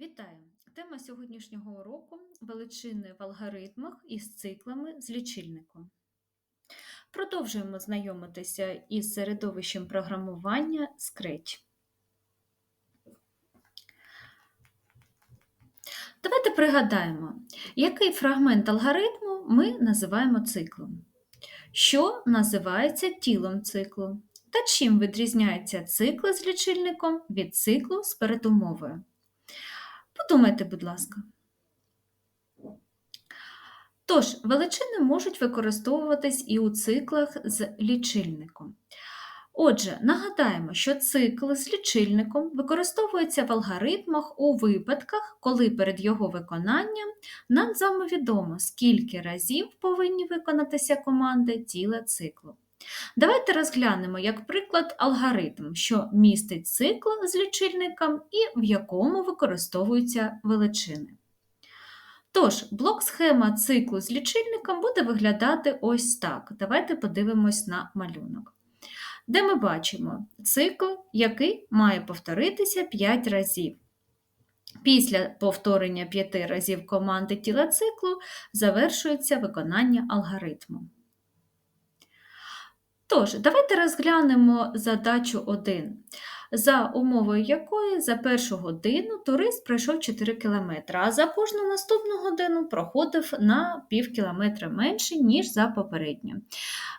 Вітаю! Тема сьогоднішнього уроку величини в алгоритмах із циклами з лічильником. Продовжуємо знайомитися із середовищем програмування Scratch. Давайте пригадаємо, який фрагмент алгоритму ми називаємо циклом, що називається тілом циклу, та чим відрізняються цикли з лічильником від циклу з передумовою. Подумайте, будь ласка. Тож, величини можуть використовуватись і у циклах з лічильником. Отже, нагадаємо, що цикл з лічильником використовується в алгоритмах у випадках, коли перед його виконанням нам з вами відомо, скільки разів повинні виконатися команди тіла циклу. Давайте розглянемо, як приклад, алгоритм, що містить цикл з лічильником і в якому використовуються величини. Тож, блок-схема циклу з лічильником буде виглядати ось так. Давайте подивимось на малюнок. Де ми бачимо цикл, який має повторитися 5 разів. Після повторення 5 разів команди тіла циклу завершується виконання алгоритму. Тож, давайте розглянемо задачу 1, за умовою якої за першу годину турист пройшов 4 км, а за кожну наступну годину проходив на пів кілометра менше, ніж за попередню.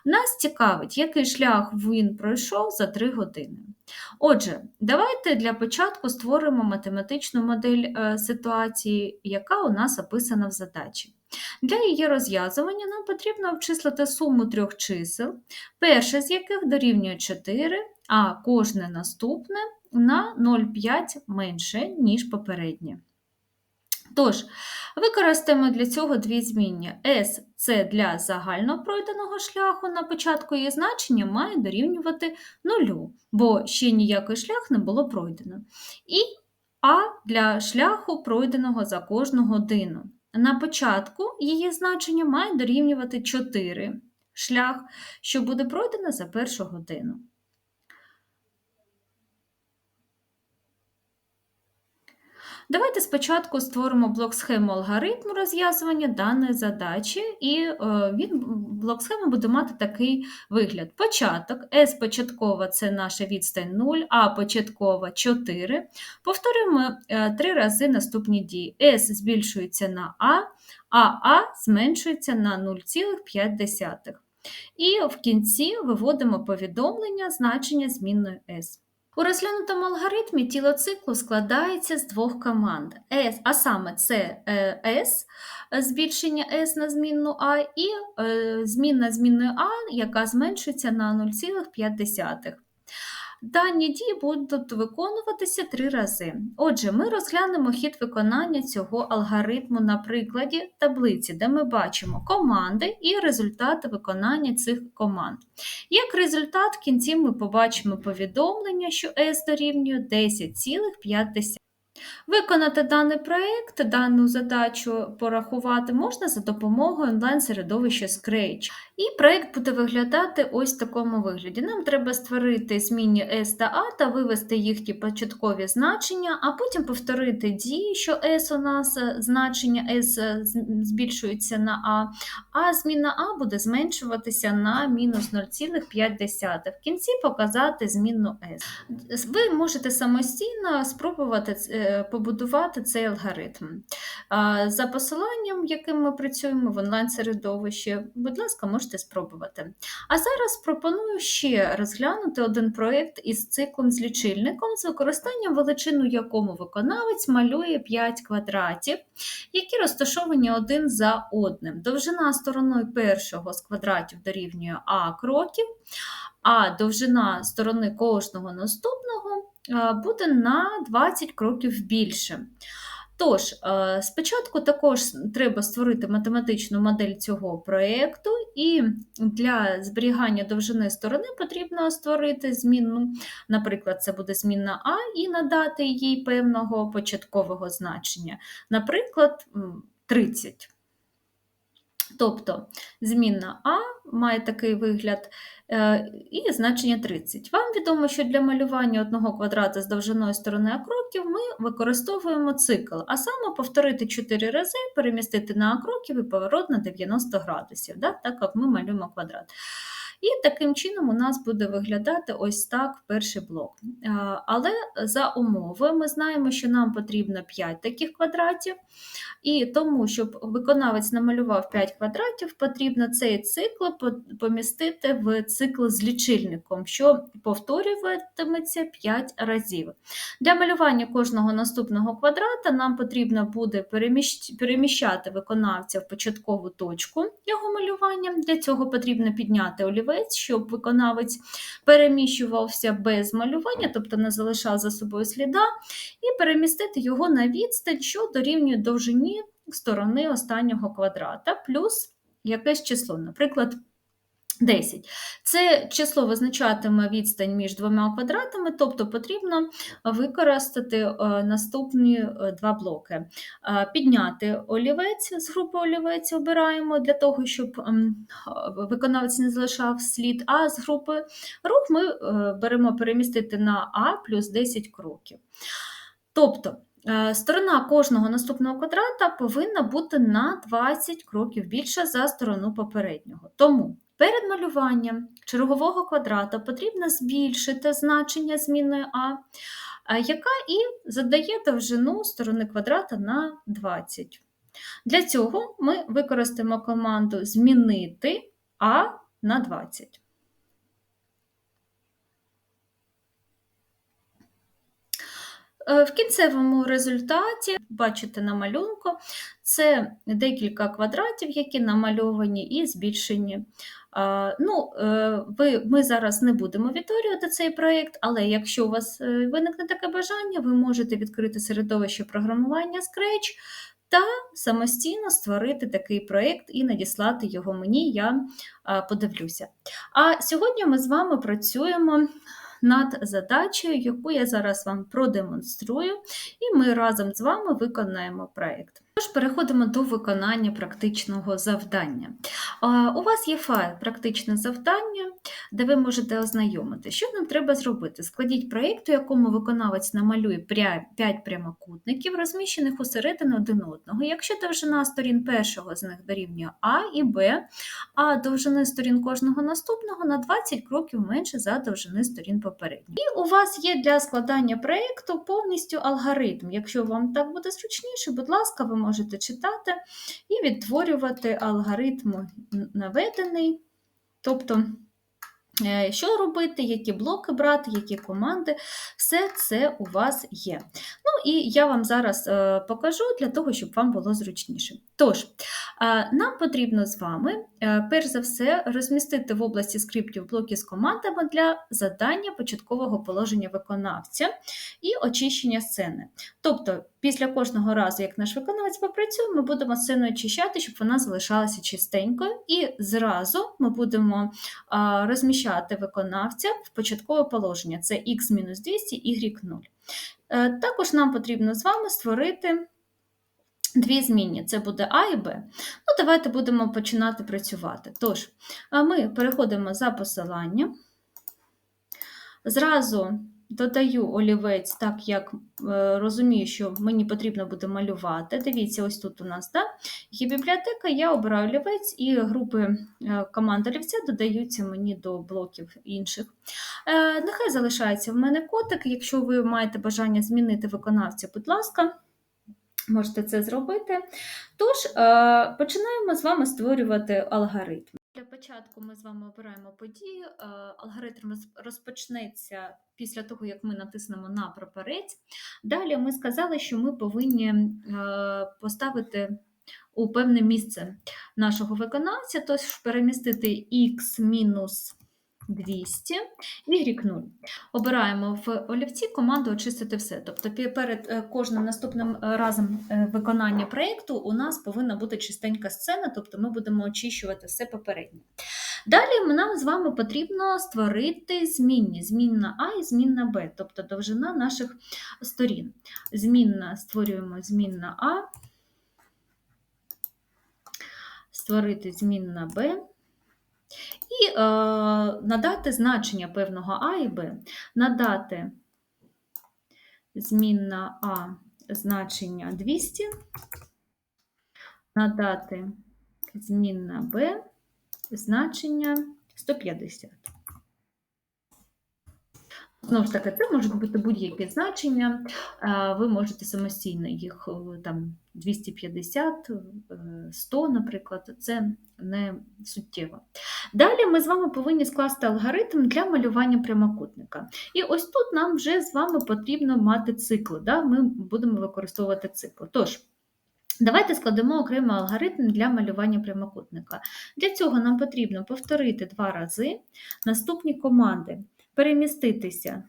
Нас цікавить, який шлях він пройшов за 3 години. Отже, давайте для початку створимо математичну модель е, ситуації, яка у нас описана в задачі. Для її розв'язування нам потрібно обчислити суму трьох чисел, перше з яких дорівнює 4, а кожне наступне на 0,5 менше, ніж попереднє. Тож, використаємо для цього дві зміння. S це для загально пройденого шляху, на початку її значення має дорівнювати 0, бо ще ніякий шлях не було пройдено. І А для шляху пройденого за кожну годину. На початку її значення має дорівнювати 4 шлях, що буде пройдено за першу годину. Давайте спочатку створимо блок схему алгоритму розв'язування даної задачі, і е, він, блок схеми буде мати такий вигляд. Початок, S початкова це наша відстань 0, А початкова 4. Повторюємо е, три рази наступні дії. S збільшується на А, а А зменшується на 0,5. І в кінці виводимо повідомлення значення змінної S. У розглянутому алгоритмі тіло циклу складається з двох команд, а саме це S, збільшення S на змінну А, і е, змінна змінної А, яка зменшується на 0,5. Дані дії будуть виконуватися три рази. Отже, ми розглянемо хід виконання цього алгоритму на прикладі таблиці, де ми бачимо команди і результати виконання цих команд. Як результат, в кінці ми побачимо повідомлення, що S дорівнює 10,5. Виконати даний проєкт, дану задачу порахувати можна за допомогою онлайн-середовища Scratch. І проєкт буде виглядати ось в такому вигляді. Нам треба створити змінні S та A та вивести їхні початкові значення, а потім повторити дії, що S у нас е, значення S е, збільшується на A, а зміна А буде зменшуватися на мінус 0,5. В кінці показати змінну S. Ви можете самостійно спробувати е, побудувати цей алгоритм. За посиланням, яким ми працюємо в онлайн-середовищі, будь ласка, можете спробувати. А зараз пропоную ще розглянути один проєкт із циклом з лічильником, з використанням величину якому виконавець малює 5 квадратів, які розташовані один за одним. Довжина стороною першого з квадратів дорівнює А кроків, а довжина сторони кожного наступного буде на 20 кроків більше. Тож, е, спочатку також треба створити математичну модель цього проєкту, і для зберігання довжини сторони потрібно створити змінну, наприклад, це буде змінна А, і надати їй певного початкового значення, наприклад, 30. Тобто змінна А має такий вигляд е, і значення 30. Вам відомо, що для малювання одного квадрата з довжиною сторони акроків ми використовуємо цикл, а саме повторити 4 рази, перемістити на акроків і поворот на 90 градусів, так як ми малюємо квадрат. І таким чином у нас буде виглядати ось так перший блок. Е, Але за умови ми знаємо, що нам потрібно 5 таких квадратів. І тому, щоб виконавець намалював 5 квадратів, потрібно цей цикл помістити в цикл з лічильником, що повторюватиметься 5 разів. Для малювання кожного наступного квадрата нам потрібно буде переміщати виконавця в початкову точку його малювання. Для цього потрібно підняти олівець, щоб виконавець переміщувався без малювання, тобто не залишав за собою сліда, і перемістити його на відстань, що дорівнює довжині сторони останнього квадрата, плюс якесь число, наприклад, 10. Це число визначатиме відстань між двома квадратами, тобто потрібно використати е, наступні е, два блоки. Е, Підняти олівець з групи олівець обираємо для того, щоб ем, виконавець не залишав слід, а з групи рух ми беремо перемістити на А плюс 10 кроків. Тобто сторона кожного наступного квадрата повинна бути на 20 кроків більша за сторону попереднього. Тому перед малюванням чергового квадрата потрібно збільшити значення змінної А, а, яка і задає довжину сторони квадрата на 20. Для цього ми використаємо команду змінити А на 20. Е, В кінцевому результаті, бачите на малюнку, це декілька квадратів, які намальовані і збільшені. Ну, е, ви, Ми зараз не будемо відтворювати цей проєкт, але якщо у вас е, виникне таке бажання, ви можете відкрити середовище програмування Scratch та самостійно створити такий проєкт і надіслати його мені, я подивлюся. А сьогодні ми з вами працюємо над задачею, яку я зараз вам продемонструю, і ми разом з вами виконаємо проєкт. Тож переходимо до виконання практичного завдання. У вас є файл практичне завдання, де ви можете ознайомити, що нам треба зробити. Складіть проєкт, у якому виконавець намалює 5 прямокутників, розміщених усередину один одного. Якщо довжина сторін першого з них дорівнює А і Б, а довжини сторін кожного наступного на 20 кроків менше за довжини сторін попередніх. І у вас є для складання проєкту повністю алгоритм. Якщо вам так буде зручніше, будь ласка, ви можете читати і відтворювати алгоритм наведений. Тобто, е, що робити, які блоки брати, які команди, все це у вас є. Ну і я вам зараз е, покажу для того, щоб вам було зручніше. Тож, нам потрібно з вами, е, перш за все, розмістити в області скриптів блоки з командами для задання початкового положення виконавця і очищення сцени. Тобто, після кожного разу, як наш виконавець попрацює, ми будемо сцену очищати, щоб вона залишалася чистенькою, і зразу ми будемо розміщати виконавця в початкове положення: це x-200, y0. Е, Також нам потрібно з вами створити. Дві змінні це буде А і Б. Ну, давайте будемо починати працювати. Тож, ми переходимо за посиланням. Зразу додаю олівець, так як е, розумію, що мені потрібно буде малювати. Дивіться, ось тут у нас да, є бібліотека, я обираю олівець, і групи е, команд олівця додаються мені до блоків інших. Е, Нехай залишається в мене котик. Якщо ви маєте бажання змінити виконавця, будь ласка. Можете це зробити. Тож, е, починаємо з вами створювати алгоритм. Для початку ми з вами обираємо подію. Е, Алгоритм розпочнеться після того, як ми натиснемо на прапорець. Далі ми сказали, що ми повинні е, поставити у певне місце нашого виконавця, тож перемістити x мінус 200, y 0. Обираємо в олівці команду очистити все. Тобто перед е, кожним наступним е, разом е, виконання проєкту у нас повинна бути чистенька сцена, тобто ми будемо очищувати все попереднє. Далі нам з вами потрібно створити змінні, змінна А і змінна Б, тобто довжина наших сторін. Змінна створюємо змінна А. створити змінна b і е, надати значення певного А і Б. Надати змінна А значення 200, надати змінна Б значення 150. Знову ж таки, це можуть бути будь-які значення. Е, Ви можете самостійно їх е, там 250, е, 100, наприклад, це не суттєво. Далі ми з вами повинні скласти алгоритм для малювання прямокутника. І ось тут нам вже з вами потрібно мати цикли. Да? Ми будемо використовувати цикли. Тож, Давайте складемо окремий алгоритм для малювання прямокутника. Для цього нам потрібно повторити два рази наступні команди переміститися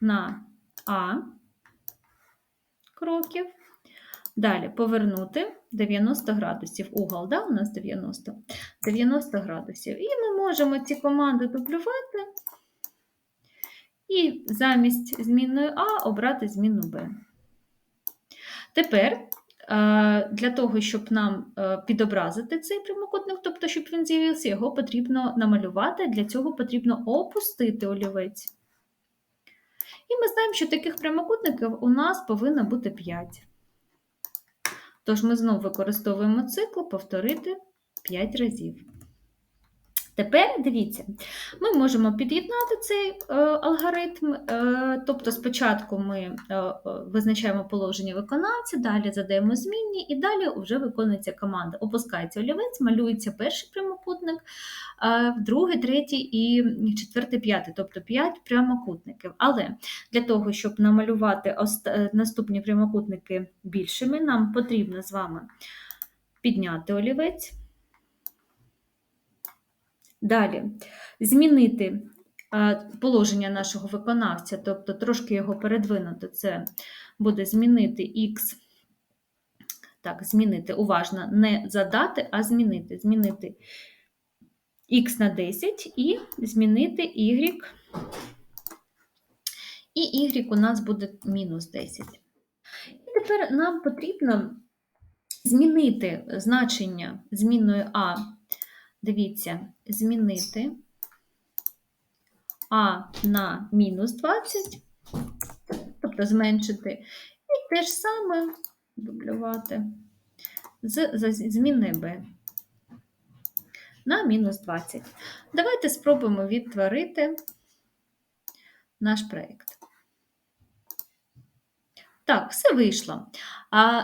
на А кроків. Далі повернути 90 градусів. Угол, да, у нас 90 90 градусів. І ми можемо ці команди дублювати і замість змінної А обрати зміну Б. Тепер е, для того, щоб нам е, підобразити цей прямокутник, тобто, щоб він з'явився, його потрібно намалювати, для цього потрібно опустити олівець. І ми знаємо, що таких прямокутників у нас повинно бути 5. Тож ми знову використовуємо цикл повторити 5 разів. Тепер дивіться, ми можемо під'єднати цей е, алгоритм, е, тобто спочатку ми е, визначаємо положення виконавця, далі задаємо змінні, і далі вже виконується команда. Опускається олівець, малюється перший прямокутник, другий, третій і четвертий, п'ятий, тобто 5 прямокутників. Але для того, щоб намалювати наступні прямокутники більшими, нам потрібно з вами підняти олівець. Далі змінити положення нашого виконавця, тобто трошки його передвинути, це буде змінити X. Так, змінити уважно, не задати, а змінити. Змінити X на 10 і змінити Y. І Y у нас буде мінус 10. І тепер нам потрібно змінити значення змінної А Дивіться, змінити А на мінус 20, тобто зменшити, і те ж саме дублювати з зміни Б на мінус 20. Давайте спробуємо відтворити наш проєкт. Так, все вийшло. А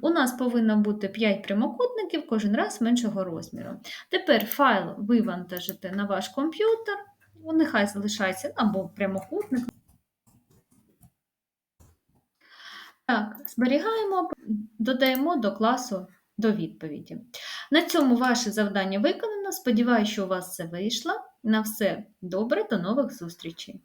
у нас повинно бути 5 прямокутників, кожен раз меншого розміру. Тепер файл вивантажите на ваш комп'ютер, нехай залишається або прямокутник. Так, зберігаємо, додаємо до класу до відповіді. На цьому ваше завдання виконано. Сподіваюся, що у вас все вийшло. На все добре, до нових зустрічей!